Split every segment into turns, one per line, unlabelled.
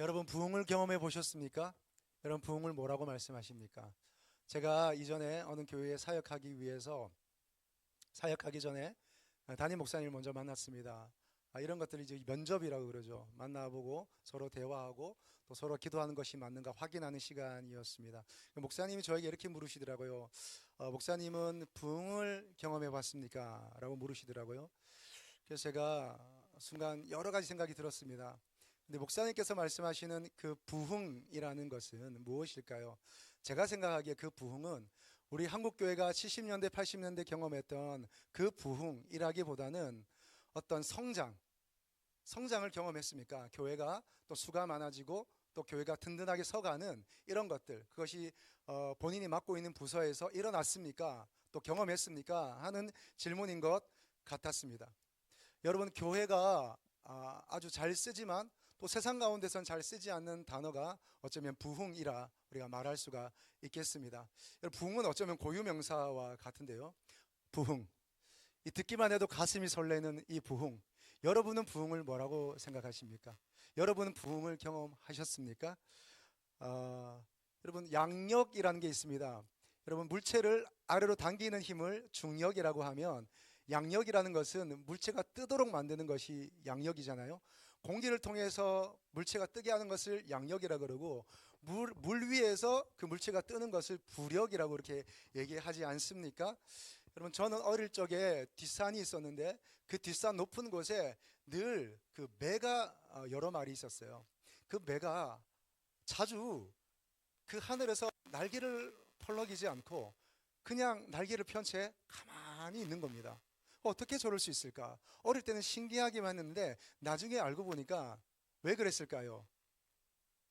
여러분 부흥을 경험해 보셨습니까? 여러분 부흥을 뭐라고 말씀하십니까? 제가 이전에 어느 교회에 사역하기 위해서 사역하기 전에 담임 목사님을 먼저 만났습니다. 아, 이런 것들이 이제 면접이라고 그러죠. 만나보고 서로 대화하고 또 서로 기도하는 것이 맞는가 확인하는 시간이었습니다. 목사님이 저에게 이렇게 물으시더라고요. 어, 목사님은 부흥을 경험해 봤습니까? 라고 물으시더라고요. 그래서 제가 순간 여러 가지 생각이 들었습니다. 근데 목사님께서 말씀하시는 그 부흥이라는 것은 무엇일까요? 제가 생각하기에 그 부흥은 우리 한국 교회가 70년대, 80년대 경험했던 그 부흥이라기보다는 어떤 성장, 성장을 경험했습니까? 교회가 또 수가 많아지고 또 교회가 든든하게 서가는 이런 것들 그것이 어, 본인이 맡고 있는 부서에서 일어났습니까? 또 경험했습니까? 하는 질문인 것 같았습니다. 여러분 교회가 아, 아주 잘 쓰지만 또 세상 가운데선 잘 쓰지 않는 단어가 어쩌면 부흥이라 우리가 말할 수가 있겠습니다. 부흥은 어쩌면 고유명사와 같은데요. 부흥. 이 듣기만 해도 가슴이 설레는 이 부흥. 여러분은 부흥을 뭐라고 생각하십니까? 여러분은 부흥을 경험하셨습니까? 어, 여러분 양력이라는 게 있습니다. 여러분 물체를 아래로 당기는 힘을 중력이라고 하면 양력이라는 것은 물체가 뜨도록 만드는 것이 양력이잖아요. 공기를 통해서 물체가 뜨게 하는 것을 양력이라 그러고 물, 물 위에서 그 물체가 뜨는 것을 부력이라고 이렇게 얘기하지 않습니까? 여러분 저는 어릴 적에 뒷산이 있었는데 그 뒷산 높은 곳에 늘 그 매가 어, 여러 마리 있었어요. 그 매가 자주 그 하늘에서 날개를 펄럭이지 않고 그냥 날개를 편 채 가만히 있는 겁니다. 어떻게 저럴 수 있을까? 어릴 때는 신기하기만 했는데 나중에 알고 보니까 왜 그랬을까요?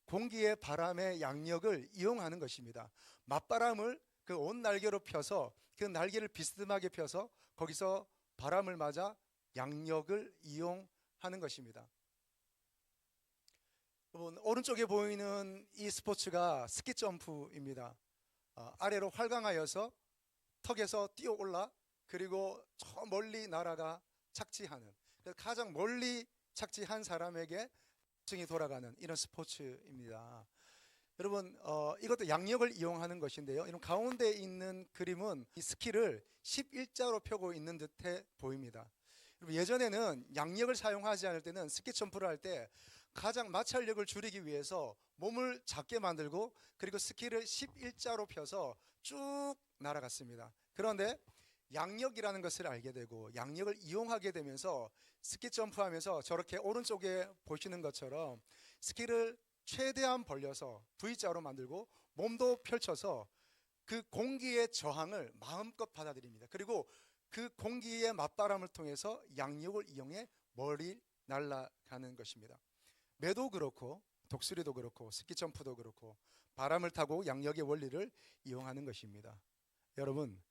공기의 바람의 양력을 이용하는 것입니다. 맞바람을 그 온 날개로 펴서 그 날개를 비스듬하게 펴서 거기서 바람을 맞아 양력을 이용하는 것입니다. 여러분 오른쪽에 보이는 이 스포츠가 스키 점프입니다. 어, 아래로 활강하여서 턱에서 뛰어 올라 그리고 저 멀리 날아가 착지하는 가장 멀리 착지한 사람에게 승이 돌아가는 이런 스포츠입니다. 여러분 어, 이것도 양력을 이용하는 것인데요. 이런 가운데 있는 그림은 이 스키를 11자로 펴고 있는 듯해 보입니다. 예전에는 양력을 사용하지 않을 때는 스키 점프를 할 때 가장 마찰력을 줄이기 위해서 몸을 작게 만들고 그리고 스키를 11자로 펴서 쭉 날아갔습니다. 그런데 양력이라는 것을 알게 되고 양력을 이용하게 되면서 스키 점프하면서 저렇게 오른쪽에 보시는 것처럼 스키를 최대한 벌려서 V자로 만들고 몸도 펼쳐서 그 공기의 저항을 마음껏 받아들입니다. 그리고 그 공기의 맞바람을 통해서 양력을 이용해 멀리 날아가는 것입니다. 매도 그렇고 독수리도 그렇고 스키 점프도 그렇고 바람을 타고 양력의 원리를 이용하는 것입니다. 여러분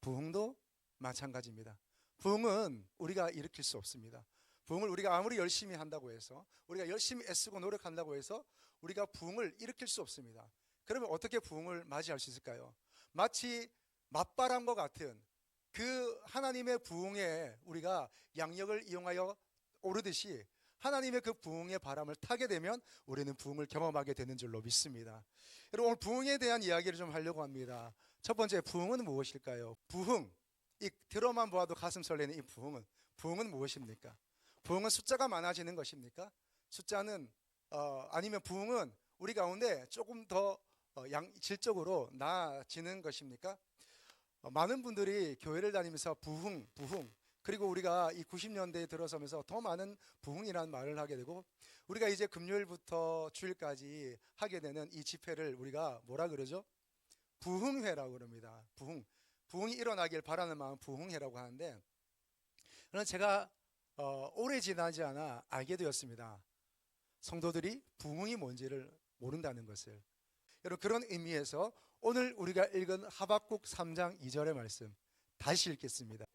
부흥도 마찬가지입니다. 부흥은 우리가 일으킬 수 없습니다. 부흥을 우리가 아무리 열심히 한다고 해서 우리가 열심히 애쓰고 노력한다고 해서 우리가 부흥을 일으킬 수 없습니다. 그러면 어떻게 부흥을 맞이할 수 있을까요? 마치 맞바람과 같은 그 하나님의 부흥에 우리가 양력을 이용하여 오르듯이 하나님의 그 부흥의 바람을 타게 되면 우리는 부흥을 경험하게 되는 줄로 믿습니다. 여러분 오늘 부흥에 대한 이야기를 좀 하려고 합니다. 첫 번째 부흥은 무엇일까요? 부흥 이 들어만 보아도 가슴 설레는 이 부흥은 부흥은 무엇입니까? 부흥은 숫자가 많아지는 것입니까? 숫자는 어, 아니면 부흥은 우리 가운데 조금 더 어, 양, 질적으로 나아지는 것입니까? 어, 많은 분들이 교회를 다니면서 부흥, 부흥 그리고 우리가 이 90년대에 들어서면서 더 많은 부흥이라는 말을 하게 되고 우리가 이제 금요일부터 주일까지 하게 되는 이 집회를 우리가 뭐라 그러죠? 부흥회라고 그럽니다. 부흥. 부흥이 일어나길 바라는 마음 부흥회라고 하는데 그러나 제가 어, 오래 지나지 않아 알게 되었습니다. 성도들이 부흥이 뭔지를 모른다는 것을. 여러분 그런 의미에서 오늘 우리가 읽은 하박국 3장 2절의 말씀 다시 읽겠습니다.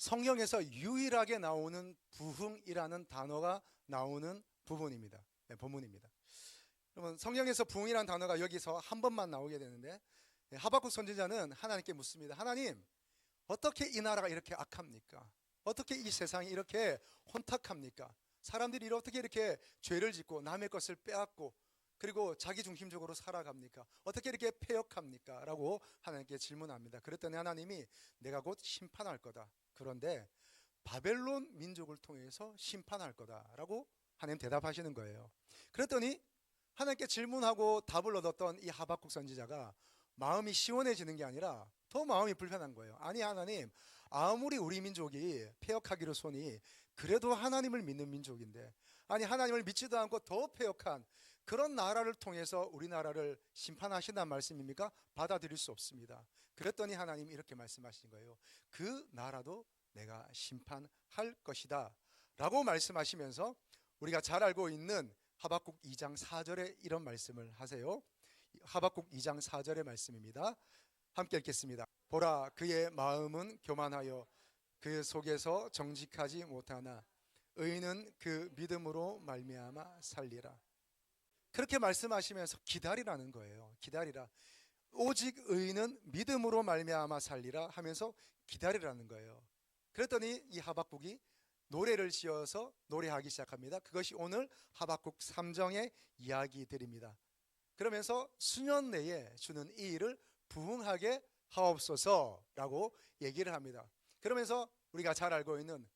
성경에서 유일하게 나오는 부흥이라는 단어가 나오는 부분입니다. 네, 본문입니다. 여러분 성경에서 부흥이라는 단어가 여기서 한 번만 나오게 되는데 네, 하박국 선지자는 하나님께 묻습니다. 하나님 어떻게 이 나라가 이렇게 악합니까? 어떻게 이 세상이 이렇게 혼탁합니까? 사람들이 어떻게 이렇게 죄를 짓고 남의 것을 빼앗고 그리고 자기 중심적으로 살아갑니까? 어떻게 이렇게 폐역합니까? 라고 하나님께 질문합니다. 그랬더니 하나님이 내가 곧 심판할 거다. 그런데 바벨론 민족을 통해서 심판할 거다라고 하나님 대답하시는 거예요. 그랬더니 하나님께 질문하고 답을 얻었던 이 하박국 선지자가 마음이 시원해지는 게 아니라 더 마음이 불편한 거예요. 아니 하나님 아무리 우리 민족이 폐역하기로 손이 그래도 하나님을 믿는 민족인데 아니 하나님을 믿지도 않고 더 폐역한 그런 나라를 통해서 우리나라를 심판하신다는 말씀입니까? 받아들일 수 없습니다. 그랬더니 하나님이 이렇게 말씀하신 거예요. 그 나라도 내가 심판할 것이다. 라고 말씀하시면서 우리가 잘 알고 있는 하박국 2장 4절에 이런 말씀을 하세요. 하박국 2장 4절의 말씀입니다. 함께 읽겠습니다. 보라 그의 마음은 교만하여 그 속에서 정직하지 못하나 의인은 그 믿음으로 말미암아 살리라. 그렇게 말씀하시면서 기다리라는 거예요. 기다리라. 오직 의인은 믿음으로 말미암아 살리라 하면서 기다리라는 거예요. 그랬더니 이 하박국이 노래를 지어서 노래하기 시작합니다. 그것이 오늘 하박국 3정의 이야기들입니다. 그러면서 수년 내에 주는 이 일을 부흥하게 하옵소서라고 얘기를 합니다. 그러면서 우리가 잘 알고 있는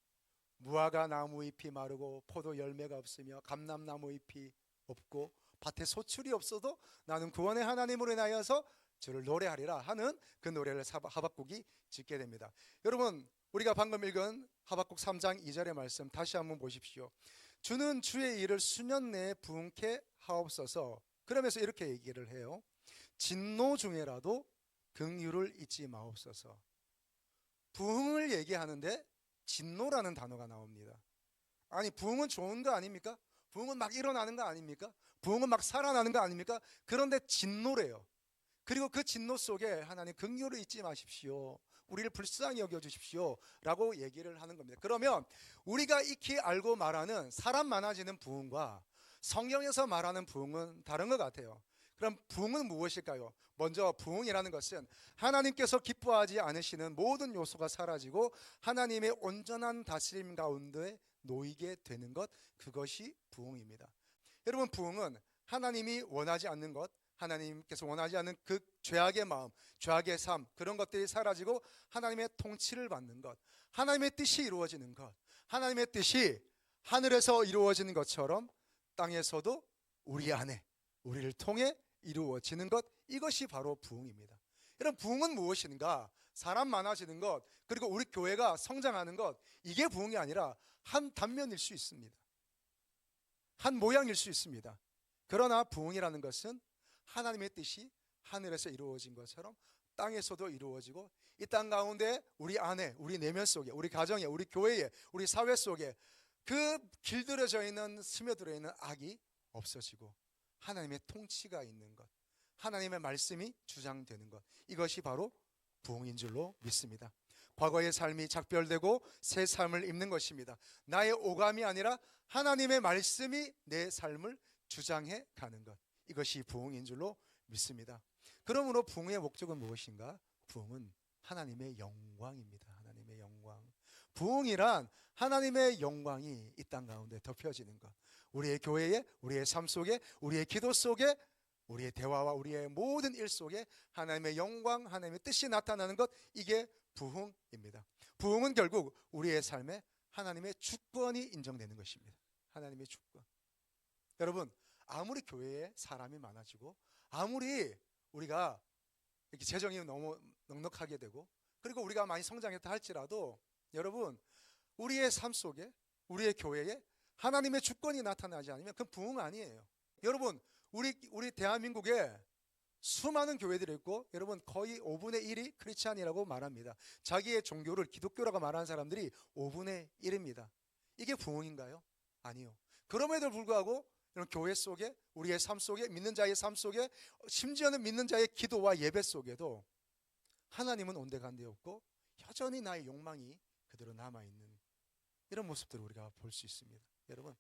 무화과 나무 잎이 마르고 포도 열매가 없으며 감람나무 잎이 없고 밭에 소출이 없어도 나는 구원의 하나님으로 인하여서 주를 노래하리라 하는 그 노래를 하박국이 짓게 됩니다. 여러분 우리가 방금 읽은 하박국 3장 2절의 말씀 다시 한번 보십시오. 주는 주의 일을 수년 내에 부흥케 하옵소서. 그러면서 이렇게 얘기를 해요. 진노 중에라도 긍휼을 잊지 마옵소서. 부흥을 얘기하는데 진노라는 단어가 나옵니다. 아니 부흥은 좋은 거 아닙니까? 부흥은 막 일어나는 거 아닙니까? 부흥은 막 살아나는 거 아닙니까? 그런데 진노래요. 그리고 그 진노 속에 하나님 긍휼을 잊지 마십시오. 우리를 불쌍히 여겨 주십시오 라고 얘기를 하는 겁니다. 그러면 우리가 익히 알고 말하는 사람 많아지는 부흥과 성경에서 말하는 부흥은 다른 것 같아요. 그럼 부흥은 무엇일까요? 먼저 부흥이라는 것은 하나님께서 기뻐하지 않으시는 모든 요소가 사라지고 하나님의 온전한 다스림 가운데 놓이게 되는 것 그것이 부흥입니다. 여러분 부흥은 하나님이 원하지 않는 것 하나님께서 원하지 않는 그 죄악의 마음, 죄악의 삶 그런 것들이 사라지고 하나님의 통치를 받는 것, 하나님의 뜻이 이루어지는 것, 하나님의 뜻이 하늘에서 이루어지는 것처럼 땅에서도 우리 안에 우리를 통해 이루어지는 것 이것이 바로 부흥입니다. 여러분 부흥은 무엇인가? 사람 많아지는 것 그리고 우리 교회가 성장하는 것 이게 부흥이 아니라 한 단면일 수 있습니다. 한 모양일 수 있습니다. 그러나 부흥이라는 것은 하나님의 뜻이 하늘에서 이루어진 것처럼 땅에서도 이루어지고 이 땅 가운데 우리 안에 우리 내면 속에 우리 가정에 우리 교회에 우리 사회 속에 그 길들여져 있는 스며들어 있는 악이 없어지고 하나님의 통치가 있는 것 하나님의 말씀이 주장되는 것 이것이 바로 부흥인 줄로 믿습니다. 과거의 삶이 작별되고 새 삶을 입는 것입니다. 나의 오감이 아니라 하나님의 말씀이 내 삶을 주장해 가는 것. 이것이 부흥인 줄로 믿습니다. 그러므로 부흥의 목적은 무엇인가? 부흥은 하나님의 영광입니다. 하나님의 영광. 부흥이란 하나님의 영광이 이 땅 가운데 덮여지는 것. 우리의 교회에, 우리의 삶 속에, 우리의 기도 속에, 우리의 대화와 우리의 모든 일 속에 하나님의 영광, 하나님의 뜻이 나타나는 것, 이게 부흥입니다. 부흥은 결국 우리의 삶에 하나님의 주권이 인정되는 것입니다. 하나님의 주권. 여러분, 아무리 교회에 사람이 많아지고 아무리 우리가 이렇게 재정이 너무 넉넉하게 되고 그리고 우리가 많이 성장했다 할지라도 여러분 우리의 삶 속에 우리의 교회에 하나님의 주권이 나타나지 않으면 그건 부흥 아니에요. 여러분 우리 우리 대한민국에 수많은 교회들이 있고 여러분 거의 5분의 1이 크리스찬이라고 말합니다. 자기의 종교를 기독교라고 말하는 사람들이 5분의 1입니다. 이게 부흥인가요? 아니요. 그럼에도 불구하고 여러분 교회 속에 우리의 삶 속에 믿는 자의 삶 속에 심지어는 믿는 자의 기도와 예배 속에도 하나님은 온데간데 없고 여전히 나의 욕망이 그대로 남아 있는 이런 모습들을 우리가 볼 수 있습니다. 여러분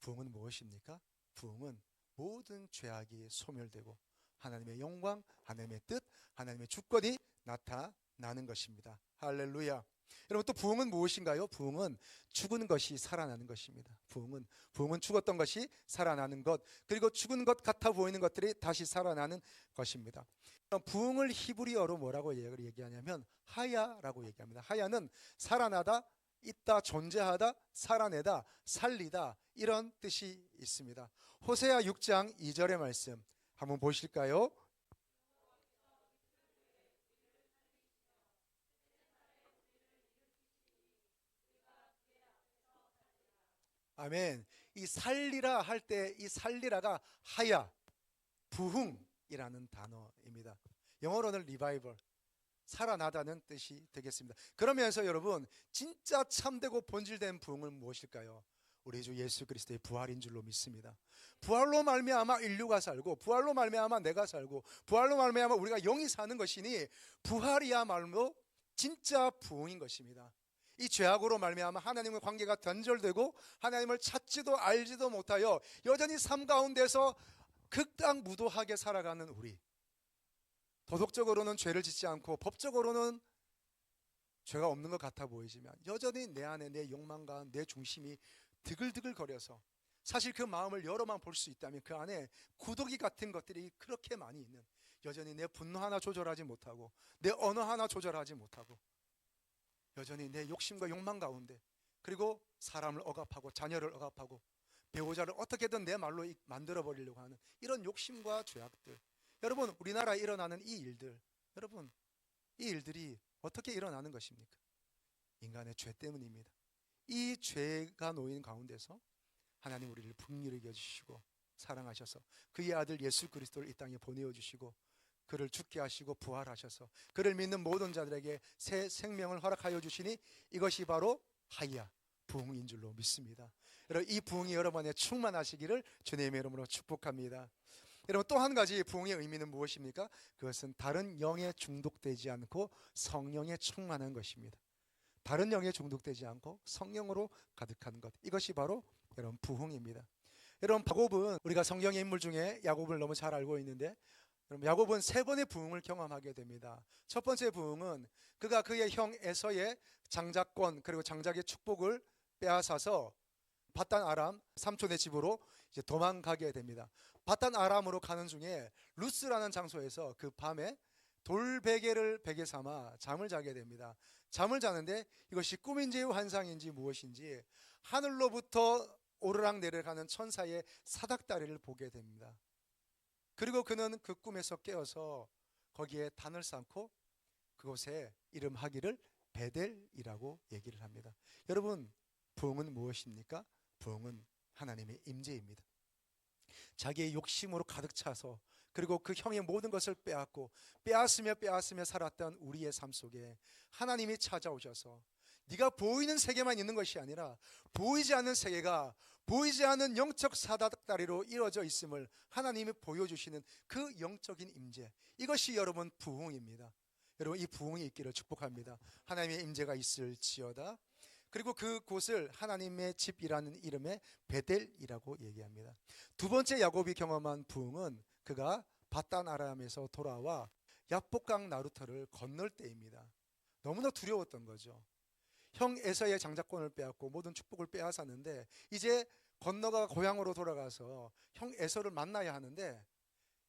부흥은 무엇입니까? 부흥은 모든 죄악이 소멸되고 하나님의 영광, 하나님의 뜻, 하나님의 주권이 나타나는 것입니다. 할렐루야. 여러분 또 부흥은 무엇인가요? 부흥은 죽은 것이 살아나는 것입니다. 부흥은 부흥은 죽었던 것이 살아나는 것 그리고 죽은 것 같아 보이는 것들이 다시 살아나는 것입니다. 부흥을 히브리어로 뭐라고 얘기하냐면 하야라고 얘기합니다. 하야는 살아나다, 있다, 존재하다, 살아내다, 살리다 이런 뜻이 있습니다. 호세아 6장 2절의 말씀 한번 보실까요? 아멘. 이 살리라 할 때 이 살리라가 하야 부흥이라는 단어입니다. 영어로는 리바이벌 살아나다는 뜻이 되겠습니다. 그러면서 여러분 진짜 참되고 본질된 부흥은 무엇일까요? 우리 주 예수 그리스도의 부활인 줄로 믿습니다. 부활로 말미암아 인류가 살고 부활로 말미암아 내가 살고 부활로 말미암아 우리가 영이 사는 것이니 부활이야말로 진짜 부흥인 것입니다. 이 죄악으로 말미암아 하나님의 관계가 단절되고 하나님을 찾지도 알지도 못하여 여전히 삶 가운데서 극당 무도하게 살아가는 우리. 도덕적으로는 죄를 짓지 않고 법적으로는 죄가 없는 것 같아 보이지만 여전히 내 안에 내 욕망과 내 중심이 드글드글 거려서 사실 그 마음을 열어만 볼 수 있다면 그 안에 구더기 같은 것들이 그렇게 많이 있는 여전히 내 분노 하나 조절하지 못하고 내 언어 하나 조절하지 못하고 여전히 내 욕심과 욕망 가운데 그리고 사람을 억압하고 자녀를 억압하고 배우자를 어떻게든 내 말로 만들어 버리려고 하는 이런 욕심과 죄악들. 여러분, 우리나라에 일어나는 이 일들. 여러분, 이 일들이 어떻게 일어나는 것입니까? 인간의 죄 때문입니다. 이 죄가 놓인 가운데서 하나님 우리를 풍요롭게 여겨 주시고 사랑하셔서 그의 아들 예수 그리스도를 이 땅에 보내어 주시고 그를 죽게 하시고 부활하셔서 그를 믿는 모든 자들에게 새 생명을 허락하여 주시니 이것이 바로 하이야 부흥인 줄로 믿습니다. 여러분 이 부흥이 여러분의 충만하시기를 주님의 이름으로 축복합니다. 여러분 또 한 가지 부흥의 의미는 무엇입니까? 그것은 다른 영에 중독되지 않고 성령에 충만한 것입니다. 다른 영에 중독되지 않고 성령으로 가득한 것. 이것이 바로 여러분 부흥입니다. 여러분 야곱은 우리가 성경의 인물 중에 야곱을 너무 잘 알고 있는데 여러분 야곱은 세 번의 부흥을 경험하게 됩니다. 첫 번째 부흥은 그가 그의 형 에서의 장자권 그리고 장작의 축복을 빼앗아서 바단 아람 삼촌의 집으로 이제 도망가게 됩니다. 바단 아람으로 가는 중에 루스라는 장소에서 그 밤에 돌베개를 베개 삼아 잠을 자게 됩니다. 잠을 자는데 이것이 꿈인지 환상인지 무엇인지 하늘로부터 오르락 내려가는 천사의 사닥다리를 보게 됩니다. 그리고 그는 그 꿈에서 깨어서 거기에 단을 쌓고 그곳에 이름하기를 베델이라고 얘기를 합니다. 여러분, 부흥은 무엇입니까? 부흥은 하나님의 임재입니다. 자기의 욕심으로 가득 차서 그리고 그 형의 모든 것을 빼앗고 빼앗으며 빼앗으며 살았던 우리의 삶 속에 하나님이 찾아오셔서 네가 보이는 세계만 있는 것이 아니라 보이지 않는 세계가 보이지 않는 영적 사다다리로 이루어져 있음을 하나님이 보여주시는 그 영적인 임재 이것이 여러분 부흥입니다. 여러분 이 부흥이 있기를 축복합니다. 하나님의 임재가 있을지어다. 그리고 그곳을 하나님의 집이라는 이름의 베델이라고 얘기합니다. 두 번째 야곱이 경험한 부흥은 그가 바단 아람에서 돌아와 야복강 나루터를 건널 때입니다. 너무나 두려웠던 거죠. 형 에서의 장자권을 빼앗고 모든 축복을 빼앗았는데 이제 건너가 고향으로 돌아가서 형 에서를 만나야 하는데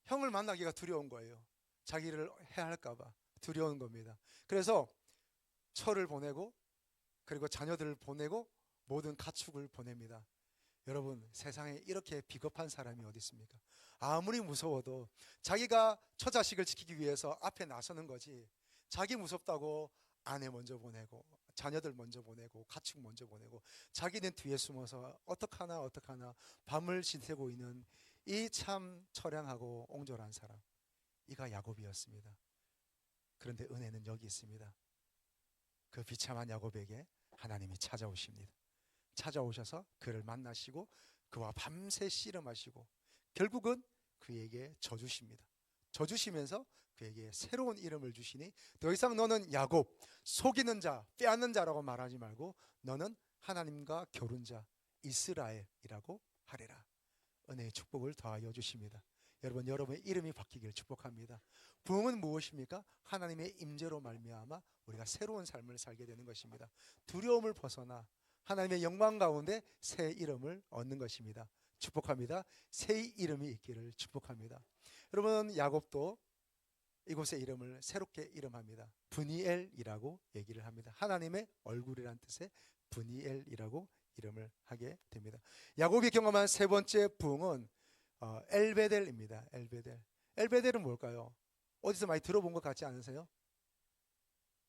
형을 만나기가 두려운 거예요. 자기를 해할까봐 두려운 겁니다. 그래서 철을 보내고 그리고 자녀들을 보내고 모든 가축을 보냅니다. 여러분 세상에 이렇게 비겁한 사람이 어디 있습니까? 아무리 무서워도 자기가 처자식을 지키기 위해서 앞에 나서는 거지. 자기 무섭다고 아내 먼저 보내고 자녀들 먼저 보내고 가축 먼저 보내고 자기는 뒤에 숨어서 어떡하나 어떡하나 밤을 지새고 있는 이 참 처량하고 옹졸한 사람 이가 야곱이었습니다. 그런데 은혜는 여기 있습니다. 그 비참한 야곱에게 하나님이 찾아오십니다. 찾아오셔서 그를 만나시고 그와 밤새 씨름하시고 결국은 그에게 져주십니다. 져주시면서 그에게 새로운 이름을 주시니 더 이상 너는 야곱 속이는 자 빼앗는 자라고 말하지 말고 너는 하나님과 결혼자 이스라엘이라고 하리라. 은혜의 축복을 더하여 주십니다. 여러분 여러분의 이름이 바뀌기를 축복합니다. 부흥은 무엇입니까? 하나님의 임재로 말미암아 우리가 새로운 삶을 살게 되는 것입니다. 두려움을 벗어나 하나님의 영광 가운데 새 이름을 얻는 것입니다. 축복합니다. 새 이름이 있기를 축복합니다. 여러분 야곱도 이곳의 이름을 새롭게 이름합니다. 분이엘이라고 얘기를 합니다. 하나님의 얼굴이란 뜻의 분이엘이라고 이름을 하게 됩니다. 야곱이 경험한 세 번째 부흥은 어, 엘베델입니다. 엘베델. 엘베델은 뭘까요? 어디서 많이 들어본 것 같지 않으세요?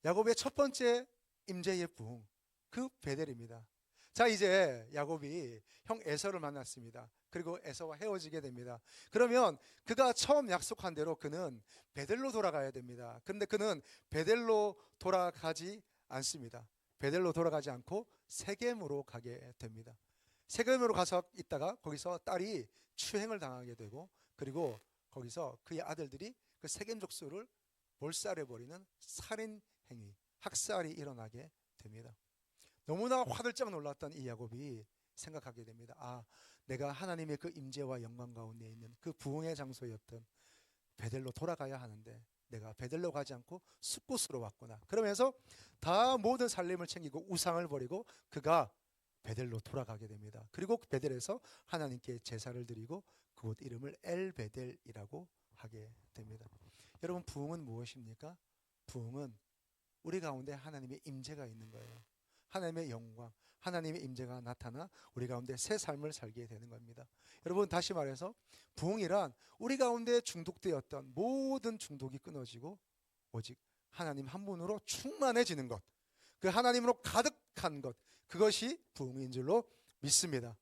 야곱의 첫 번째 임재의 부흥, 그 베델입니다. 자, 이제 야곱이 형 에서를 만났습니다. 그리고 에서와 헤어지게 됩니다. 그러면 그가 처음 약속한 대로 그는 베델로 돌아가야 됩니다. 근데 그는 베델로 돌아가지 않습니다. 베델로 돌아가지 않고 세겜으로 가게 됩니다. 세겜으로 가서 있다가 거기서 딸이 추행을 당하게 되고 그리고 거기서 그의 아들들이 그 세겜 족수를 몰살해 버리는 살인 행위, 학살이 일어나게 됩니다. 너무나 화들짝 놀랐던 이 야곱이 생각하게 됩니다. 아, 내가 하나님의 그 임재와 영광 가운데 있는 그 부흥의 장소였던 베델로 돌아가야 하는데 내가 베델로 가지 않고 숲곳으로 왔구나. 그러면서 다 모든 살림을 챙기고 우상을 버리고 그가 베델로 돌아가게 됩니다. 그리고 베델에서 하나님께 제사를 드리고 그곳 이름을 엘 베델이라고 하게 됩니다. 여러분 부흥은 무엇입니까? 부흥은 우리 가운데 하나님의 임재가 있는 거예요. 하나님의 영광, 하나님의 임재가 나타나 우리 가운데 새 삶을 살게 되는 겁니다. 여러분 다시 말해서 부흥이란 우리 가운데 중독되었던 모든 중독이 끊어지고 오직 하나님 한 분으로 충만해지는 것. 그 하나님으로 가득한 것. 그것이 부흥인 줄로 믿습니다.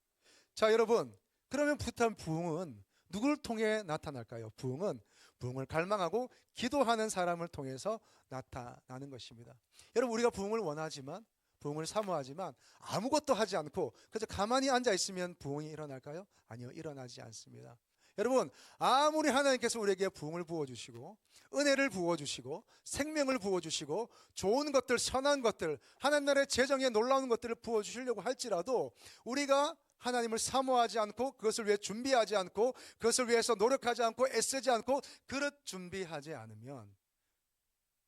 자, 여러분. 그러면 부탄 부흥은 누구를 통해 나타날까요? 부흥은 부흥을 갈망하고 기도하는 사람을 통해서 나타나는 것입니다. 여러분 우리가 부흥을 원하지만 부흥을 사모하지만 아무것도 하지 않고 그저 가만히 앉아 있으면 부흥이 일어날까요? 아니요, 일어나지 않습니다. 여러분, 아무리 하나님께서 우리에게 부흥을 부어 주시고 은혜를 부어 주시고 생명을 부어 주시고 좋은 것들, 선한 것들, 하나님 나라의 재정에 놀라운 것들을 부어 주시려고 할지라도 우리가 하나님을 사모하지 않고 그것을 위해 준비하지 않고 그것을 위해서 노력하지 않고 애쓰지 않고 그릇 준비하지 않으면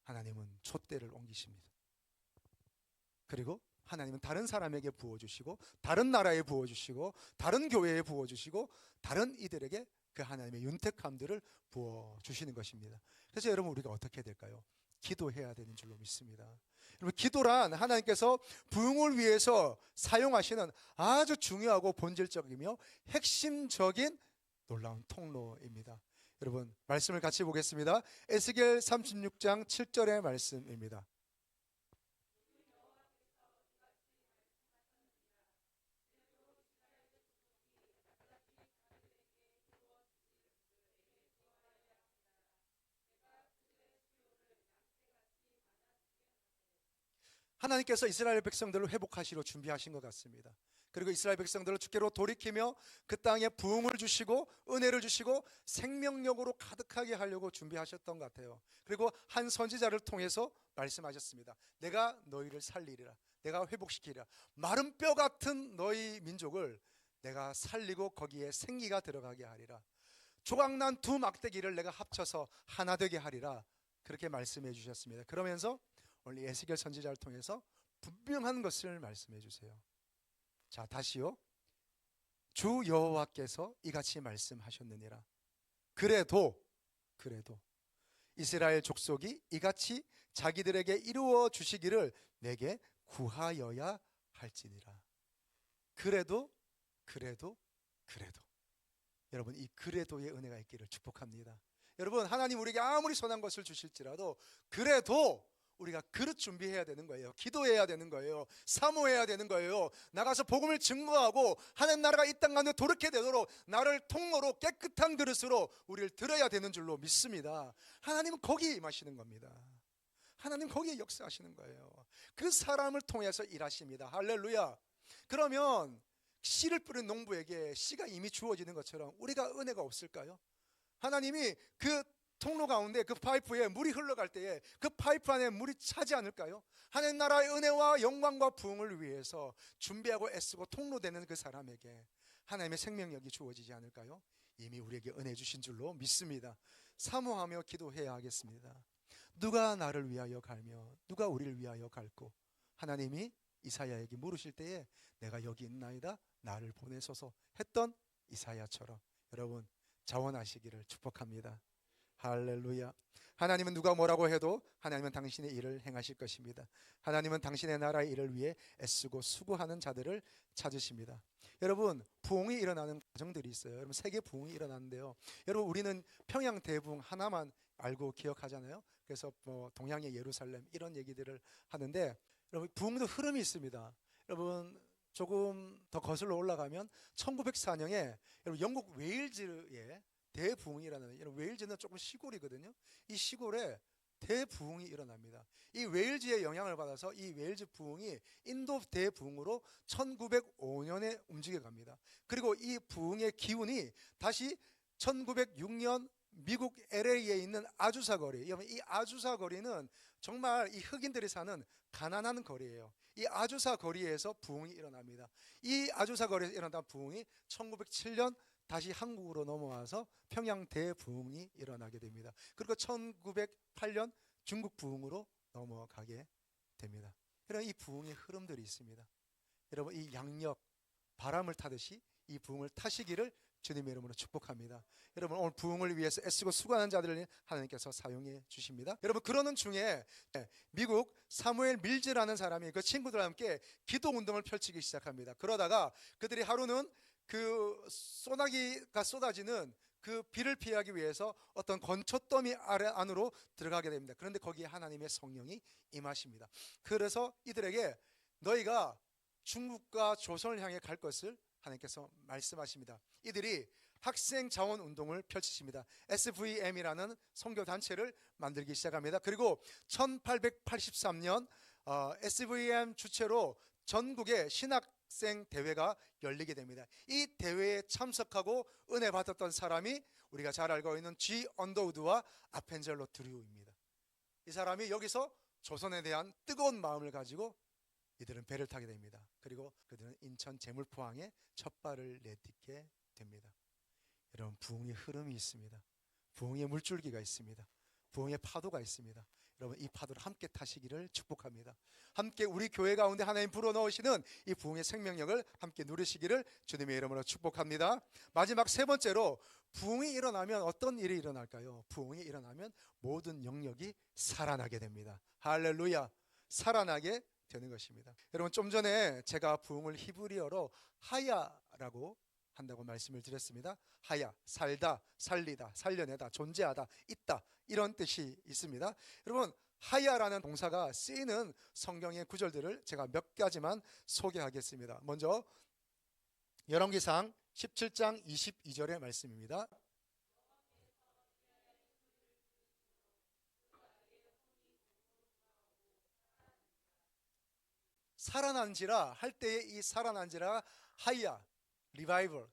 하나님은 촛대를 옮기십니다. 그리고 하나님은 다른 사람에게 부어주시고 다른 나라에 부어주시고 다른 교회에 부어주시고 다른 이들에게 그 하나님의 윤택함들을 부어주시는 것입니다. 그래서 여러분 우리가 어떻게 될까요? 기도해야 되는 줄로 믿습니다. 여러분 기도란 하나님께서 부흥을 위해서 사용하시는 아주 중요하고 본질적이며 핵심적인 놀라운 통로입니다. 여러분 말씀을 같이 보겠습니다. 에스겔 36장 7절의 말씀입니다. 하나님께서 이스라엘 백성들을 회복하시러 준비하신 것 같습니다. 그리고 이스라엘 백성들을 주께로 돌이키며 그 땅에 부흥을 주시고 은혜를 주시고 생명력으로 가득하게 하려고 준비하셨던 것 같아요. 그리고 한 선지자를 통해서 말씀하셨습니다. 내가 너희를 살리리라. 내가 회복시키리라. 마른 뼈 같은 너희 민족을 내가 살리고 거기에 생기가 들어가게 하리라. 조각난 두 막대기를 내가 합쳐서 하나 되게 하리라. 그렇게 말씀해 주셨습니다. 그러면서 오늘 에스겔 선지자를 통해서 분명한 것을 말씀해 주세요. 자, 다시요. 주 여호와께서 이같이 말씀하셨느니라. 그래도 그래도 이스라엘 족속이 이같이 자기들에게 이루어 주시기를 내게 구하여야 할지니라. 그래도 그래도 그래도 여러분 이 그래도의 은혜가 있기를 축복합니다. 여러분 하나님 우리에게 아무리 선한 것을 주실지라도 그래도 우리가 그릇 준비해야 되는 거예요. 기도해야 되는 거예요. 사모해야 되는 거예요. 나가서 복음을 증거하고 하나님 나라가 이 땅 가운데 도렇게 되도록 나를 통로로 깨끗한 그릇으로 우리를 들어야 되는 줄로 믿습니다. 하나님은 거기에 임하시는 겁니다. 하나님 거기에 역사하시는 거예요. 그 사람을 통해서 일하십니다. 할렐루야. 그러면 씨를 뿌린 농부에게 씨가 이미 주어지는 것처럼 우리가 은혜가 없을까요? 하나님이 그 통로 가운데 그 파이프에 물이 흘러갈 때에 그 파이프 안에 물이 차지 않을까요? 하나님 나라의 은혜와 영광과 부흥을 위해서 준비하고 애쓰고 통로되는 그 사람에게 하나님의 생명력이 주어지지 않을까요? 이미 우리에게 은혜 주신 줄로 믿습니다. 사모하며 기도해야 하겠습니다. 누가 나를 위하여 갈며 누가 우리를 위하여 갈고 하나님이 이사야에게 물으실 때에 내가 여기 있나이다 나를 보내소서 했던 이사야처럼 여러분 자원하시기를 축복합니다. 할렐루야. 하나님은 누가 뭐라고 해도 하나님은 당신의 일을 행하실 것입니다. 하나님은 당신의 나라의 일을 위해 애쓰고 수고하는 자들을 찾으십니다. 여러분 부흥이 일어나는 과정들이 있어요. 여러분 세계 부흥이 일어나는데요. 여러분 우리는 평양 대부흥 하나만 알고 기억하잖아요. 그래서 뭐 동양의 예루살렘 이런 얘기들을 하는데 여러분 부흥도 흐름이 있습니다. 여러분 조금 더 거슬러 올라가면 1904년에 여러분 영국 웨일즈의 대부흥이라는 여러분 웨일즈는 조금 시골이거든요. 이 시골에 대부흥이 일어납니다. 이 웨일즈의 영향을 받아서 이 웨일즈 부흥이 인도 대부흥으로 1905년에 움직여 갑니다. 그리고 이 부흥의 기운이 다시 1906년 미국 LA에 있는 아주사 거리. 여러분 이 아주사 거리는 정말 이 흑인들이 사는 가난한 거리예요. 이 아주사 거리에서 부흥이 일어납니다. 이 아주사 거리에서 일어난 부흥이 1907년 다시 한국으로 넘어와서 평양 대부흥이 일어나게 됩니다. 그리고 1908년 중국 부흥으로 넘어가게 됩니다. 이런 이 부흥의 흐름들이 있습니다. 여러분 이 양력 바람을 타듯이 이 부흥을 타시기를 주님의 이름으로 축복합니다. 여러분 오늘 부흥을 위해서 애쓰고 수고하는 자들을 하나님께서 사용해 주십니다. 여러분 그러는 중에 미국 사무엘 밀즈라는 사람이 그 친구들과 함께 기도 운동을 펼치기 시작합니다. 그러다가 그들이 하루는 그 소나기가 쏟아지는 그 비를 피하기 위해서 어떤 건초더미 아래 안으로 들어가게 됩니다. 그런데 거기에 하나님의 성령이 임하십니다. 그래서 이들에게 너희가 중국과 조선을 향해 갈 것을 하나님께서 말씀하십니다. 이들이 학생 자원 운동을 펼치십니다. SVM이라는 선교 단체를 만들기 시작합니다. 그리고 1883년 어, SVM 주체로 전국의 신학 생 대회가 열리게 됩니다. 이 대회에 참석하고 은혜 받았던 사람이 우리가 잘 알고 있는 G 언더우드와 아펜젤로 드류입니다. 이 사람이 여기서 조선에 대한 뜨거운 마음을 가지고 이들은 배를 타게 됩니다. 그리고 그들은 인천 제물포항에 첫 발을 내딛게 됩니다. 여러분 부흥의 흐름이 있습니다. 부흥의 물줄기가 있습니다. 부흥의 파도가 있습니다. 여러분 이 파도를 함께 타시기를 축복합니다. 함께 우리 교회 가운데 하나님 불어넣으시는 이 부흥의 생명력을 함께 누리시기를 주님의 이름으로 축복합니다. 마지막 세 번째로 부흥이 일어나면 어떤 일이 일어날까요? 부흥이 일어나면 모든 영역이 살아나게 됩니다. 할렐루야. 살아나게 되는 것입니다. 여러분 좀 전에 제가 부흥을 히브리어로 하야라고 한다고 말씀을 드렸습니다. 하야, 살다, 살리다, 살려내다, 존재하다, 있다 이런 뜻이 있습니다. 여러분 하야라는 동사가 쓰이는 성경의 구절들을 제가 몇 가지만 소개하겠습니다. 먼저 열왕기상 17장 22절의 말씀입니다. 살아난지라 할 때의 이 살아난지라 하야 리바이벌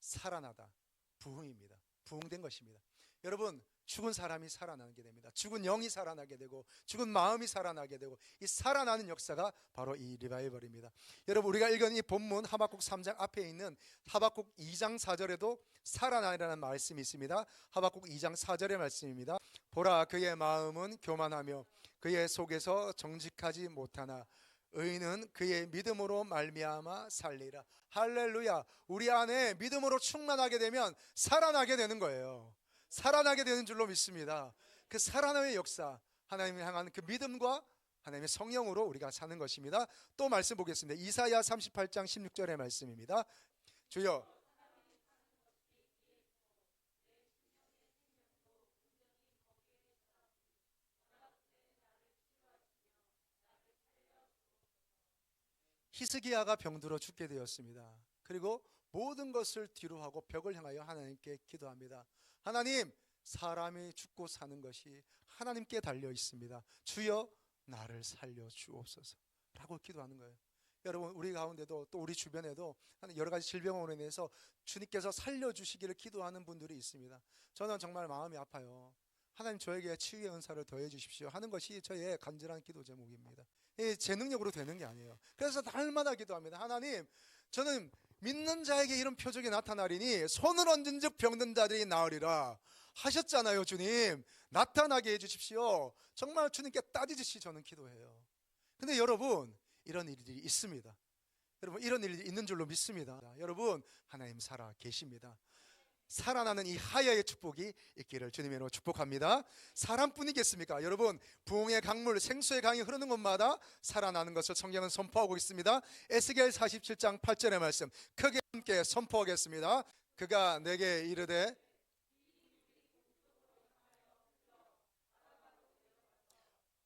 살아나다 부흥입니다. 부흥된 것입니다. 여러분 죽은 사람이 살아나게 됩니다. 죽은 영이 살아나게 되고 죽은 마음이 살아나게 되고 이 살아나는 역사가 바로 이 리바이벌입니다. 여러분 우리가 읽은 이 본문 하박국 3장 앞에 있는 하박국 2장 4절에도 살아나라는 말씀이 있습니다. 하박국 2장 4절의 말씀입니다. 보라 그의 마음은 교만하며 그의 속에서 정직하지 못하나 의인은 그의 믿음으로 말미암아 살리라. 할렐루야. 우리 안에 믿음으로 충만하게 되면 살아나게 되는 거예요. 살아나게 되는 줄로 믿습니다. 그 살아남의 역사, 하나님을 향한 그 믿음과 하나님의 성령으로 우리가 사는 것입니다. 또 말씀 보겠습니다. 이사야 38장 16절의 말씀입니다. 주여 히스기야가 병들어 죽게 되었습니다. 그리고 모든 것을 뒤로 하고 벽을 향하여 하나님께 기도합니다. 하나님, 사람이 죽고 사는 것이 하나님께 달려 있습니다. 주여 나를 살려 주옵소서. 라고 기도하는 거예요. 여러분 우리 가운데도 또 우리 주변에도 여러 가지 질병으로 인해서 주님께서 살려 주시기를 기도하는 분들이 있습니다. 저는 정말 마음이 아파요. 하나님 저에게 치유의 은사를 더해 주십시오 하는 것이 저의 간절한 기도 제목입니다. 제 능력으로 되는 게 아니에요. 그래서 날마다 기도합니다. 하나님, 저는 믿는 자에게 이런 표적이 나타나리니 손을 얹은 즉 병든 자들이 나으리라 하셨잖아요 주님. 나타나게 해주십시오. 정말 주님께 따지듯이 저는 기도해요. 근데 여러분 이런 일들이 있습니다. 여러분 이런 일이 있는 줄로 믿습니다. 여러분 하나님 살아 계십니다 살아나는 이 하야의 축복이 있기를 주님의 이름으로 축복합니다. 사람뿐이겠습니까? 여러분 부흥의 강물 생수의 강이 흐르는 곳마다 살아나는 것을 성경은 선포하고 있습니다. 에스겔 47장 8절의 말씀 크게 함께 선포하겠습니다. 그가 내게 이르되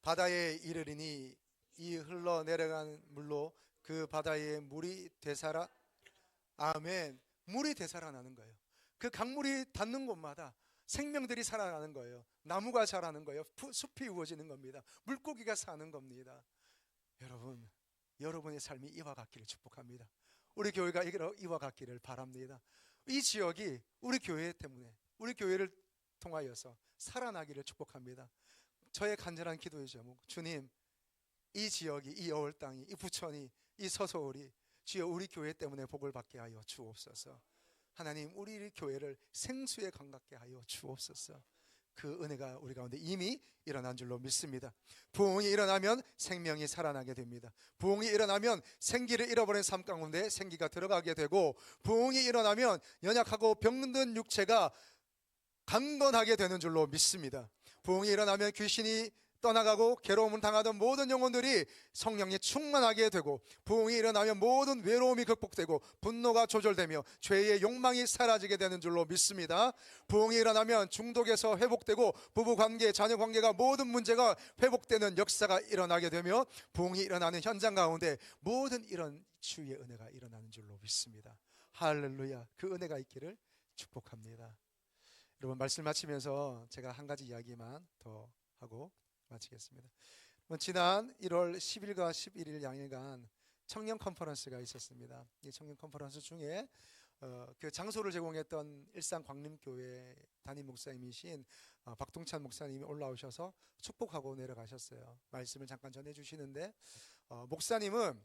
바다에 이르리니 이 흘러 내려가는 물로 그 바다에 물이 되살아 아멘 물이 되살아나는 거예요. 그 강물이 닿는 곳마다 생명들이 살아나는 거예요. 나무가 자라는 거예요. 푸- 숲이 우거지는 겁니다. 물고기가 사는 겁니다. 여러분, 여러분의 삶이 이와 같기를 축복합니다. 우리 교회가 이와 같기를 바랍니다. 이 지역이 우리 교회 때문에 우리 교회를 통하여서 살아나기를 축복합니다. 저의 간절한 기도의 제목, 주님, 이 지역이 이 여울 땅이 이 부천이 이 서서울이 주여 우리 교회 때문에 복을 받게 하여 주옵소서. 하나님 우리 교회를 생수에 감각게 하여 주옵소서. 그 은혜가 우리 가운데 이미 일어난 줄로 믿습니다. 부흥이 일어나면 생명이 살아나게 됩니다. 부흥이 일어나면 생기를 잃어버린 삶 가운데 생기가 들어가게 되고 부흥이 일어나면 연약하고 병든 육체가 강건하게 되는 줄로 믿습니다. 부흥이 일어나면 귀신이 떠나가고 괴로움을 당하던 모든 영혼들이 성령이 충만하게 되고 부흥이 일어나면 모든 외로움이 극복되고 분노가 조절되며 죄의 욕망이 사라지게 되는 줄로 믿습니다. 부흥이 일어나면 중독에서 회복되고 부부 관계, 자녀 관계가 모든 문제가 회복되는 역사가 일어나게 되며 부흥이 일어나는 현장 가운데 모든 이런 주의 은혜가 일어나는 줄로 믿습니다. 할렐루야. 그 은혜가 있기를 축복합니다. 여러분 말씀 마치면서 제가 한 가지 이야기만 더 하고 마치겠습니다. 뭐 지난 1월 10일과 11일 양일간 청년 컨퍼런스가 있었습니다. 이 청년 컨퍼런스 중에 어, 그 장소를 제공했던 일산 광림교회 담임 목사님이신 어, 박동찬 목사님이 올라오셔서 축복하고 내려가셨어요. 말씀을 잠깐 전해 주시는데 어, 목사님은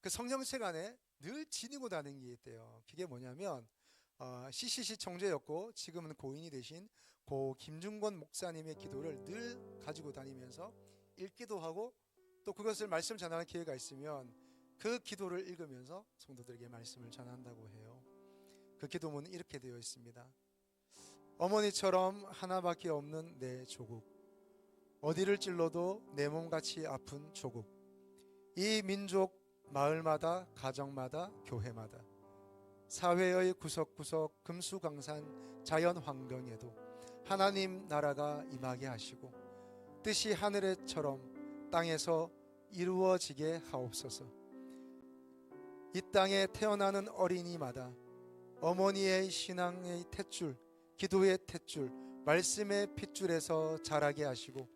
그 성령책 안에 늘 지니고 다니는 게 있대요. 그게 뭐냐면 어, CCC 청재였고 지금은 고인이 되신 고 김중권 목사님의 기도를 늘 가지고 다니면서 읽기도 하고 또 그것을 말씀 전하는 기회가 있으면 그 기도를 읽으면서 성도들에게 말씀을 전한다고 해요. 그 기도문은 이렇게 되어 있습니다. 어머니처럼 하나밖에 없는 내 조국. 어디를 찔러도 내 몸같이 아픈 조국. 이 민족 마을마다 가정마다 교회마다 사회의 구석구석 금수강산 자연 환경에도 하나님 나라가 임하게 하시고 뜻이 하늘에처럼 땅에서 이루어지게 하옵소서. 이 땅에 태어나는 어린이마다 어머니의 신앙의 탯줄, 기도의 탯줄, 말씀의 핏줄에서 자라게 하시고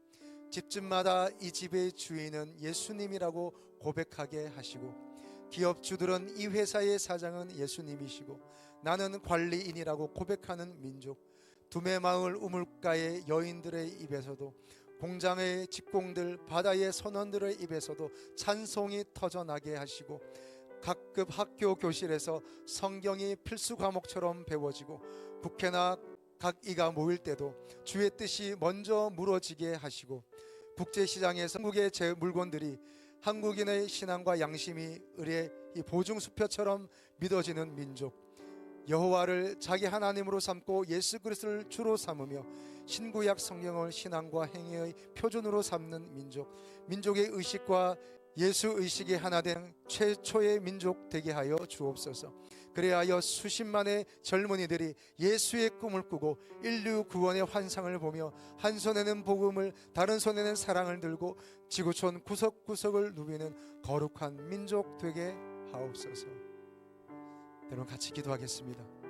집집마다 이 집의 주인은 예수님이라고 고백하게 하시고 기업주들은 이 회사의 사장은 예수님이시고 나는 관리인이라고 고백하는 민족. 두메마을 우물가의 여인들의 입에서도 공장의 직공들 바다의 선원들의 입에서도 찬송이 터져나게 하시고 각급 학교 교실에서 성경이 필수 과목처럼 배워지고 국회나 각 이가 모일 때도 주의 뜻이 먼저 물어지게 하시고 국제시장에서 한국의 제 물건들이 한국인의 신앙과 양심이 을의 이 보증 수표처럼 믿어지는 민족 여호와를 자기 하나님으로 삼고 예수 그리스도를 주로 삼으며 신구약 성경을 신앙과 행위의 표준으로 삼는 민족 민족의 의식과 예수 의식이 하나 된 최초의 민족 되게 하여 주옵소서. 그래하여 수십만의 젊은이들이 예수의 꿈을 꾸고 인류 구원의 환상을 보며 한 손에는 복음을 다른 손에는 사랑을 들고 지구촌 구석구석을 누비는 거룩한 민족 되게 하옵소서. 여러분 같이 기도하겠습니다.